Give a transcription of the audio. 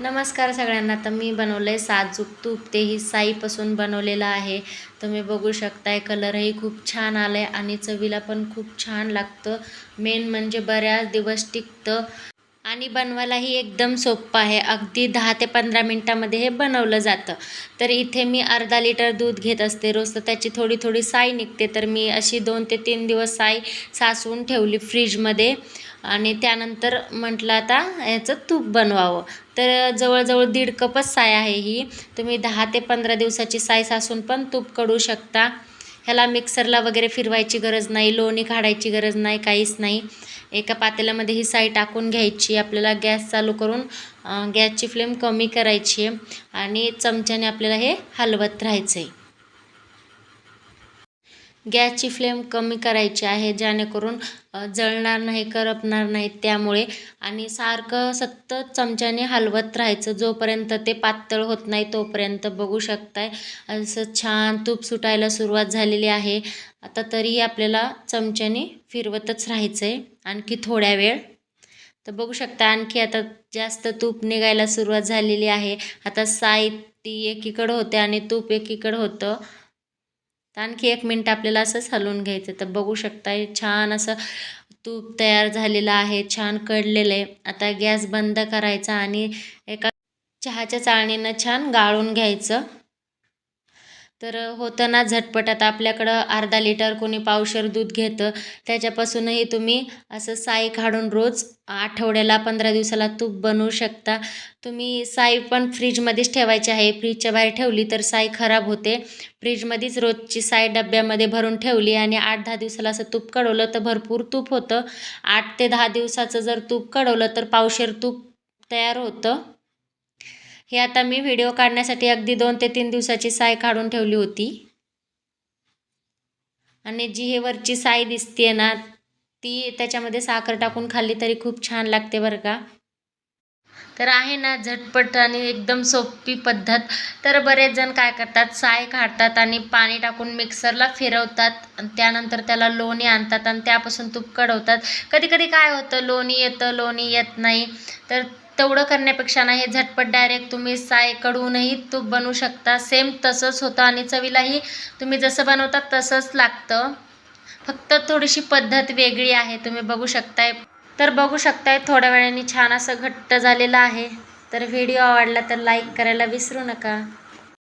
नमस्कार सगळ्यांना. तर मी बनवलं आहे साजूक तूप. तेही साईपासून बनवलेलं आहे. तुम्ही बघू शकताय कलरही खूप छान आलं आहे आणि चवीला पण खूप छान लागतं. मेन म्हणजे बऱ्याच दिवस टिकतं. आणि बनवायलाही एकदम सोपं आहे. अगदी दहा ते पंधरा मिनटामध्ये हे बनवलं जातं. तर इथे मी अर्धा लिटर दूध घेत असते रोज. तर त्याची थोडी थोडी साय निघते. तर मी अशी दोन ते तीन दिवस साय साचवून ठेवली फ्रीजमध्ये. आणि त्यानंतर म्हटलं आता याचं तूप बनवावं. तर जवळजवळ दीड कपच साय आहे ही. तुम्ही दहा ते पंधरा दिवसाची साय सासून पण तूप काढू शकता. ह्याला मिक्सरला वगैरे फिरवायची गरज नाही. लोणी काढायची गरज नाही. काहीच नाही. एका पातेल्यामध्ये ही साय टाकून घ्यायची. आपल्याला गॅस चालू करून गॅसची फ्लेम कमी करायची आहे आणि चमच्याने आपल्याला हे हलवत राहायचं आहे गॅसची फ्लेम कमी करायची आहे जेणेकरून जळणार नाही करपणार नाही त्यामुळे. आणि सारखं सतत चमच्याने हलवत राहायचं. जोपर्यंत ते पातळ होत नाही तोपर्यंत बघू शकताय. असं छान तूप सुटायला सुरुवात झालेली आहे. आता तरीही आपल्याला चमच्याने फिरवतच राहायचं आहे आणखी थोड्या वेळ. तर बघू शकता आणखी आता जास्त तूप निघायला सुरुवात झालेली आहे. आता साय ती एकीकडं होते आणि तूप एकीकडं होतं. तर आणखी एक मिनटं आपल्याला असंच हलवून घ्यायचं तर बघू शकता छान असं तूप तयार झालेलं आहे छान कडलेलं आहे. आता गॅस बंद करायचा आणि एका चहाच्या चाळणीनं छान गाळून घ्यायचं. तर होतं ना झटपट आता आपल्याकडं अर्धा लिटर कोणी पावशर दूध घेतं त्याच्यापासूनही तुम्ही असं साई काढून रोज आठवड्याला पंधरा दिवसाला तूप बनवू शकता. तुम्ही साई पण फ्रीजमध्येच ठेवायची आहे. फ्रीजच्या बाहेर ठेवली तर साई खराब होते. फ्रीजमध्येच रोजची साई डब्यामध्ये भरून ठेवली आणि आठ दहा दिवसाला असं तूप कढवलं तर भरपूर तूप होतं. आठ ते दहा दिवसाचं जर तूप कढवलं तर पावशेर तूप तयार होतं. हे आता मी व्हिडिओ काढण्यासाठी अगदी दोन ते तीन दिवसाची साय काढून ठेवली होती. आणि जी हे वरची साय दिसते ना ती त्याच्यामध्ये साखर टाकून खाल्ली तरी खूप छान लागते बरं का. तर आहे ना झटपट आणि एकदम सोपी पद्धत. तर बरेच जण काय करतात साय काढतात आणि पाणी टाकून मिक्सरला फिरवतात. आणि त्यानंतर त्याला लोणी आणतात आणि त्यापासून तूप कढवतात. कधी कधी काय होतं लोणी येतं लोणी येत नाही. तर तेवढं करण्यापेक्षा ना हे झटपट डायरेक्ट तुम्ही साय कडूनही तूप बनवू शकता. सेम तसंच होतं आणि चवीलाही तुम्ही जसं बनवता तसंच लागतं. फक्त थोडीशी पद्धत वेगळी आहे तुम्ही बघू शकताय. तर बघू शकताय थोड्या वेळाने छान असं घट्ट झालेलं आहे. तर व्हिडिओ आवडला तर लाईक करायला विसरू नका.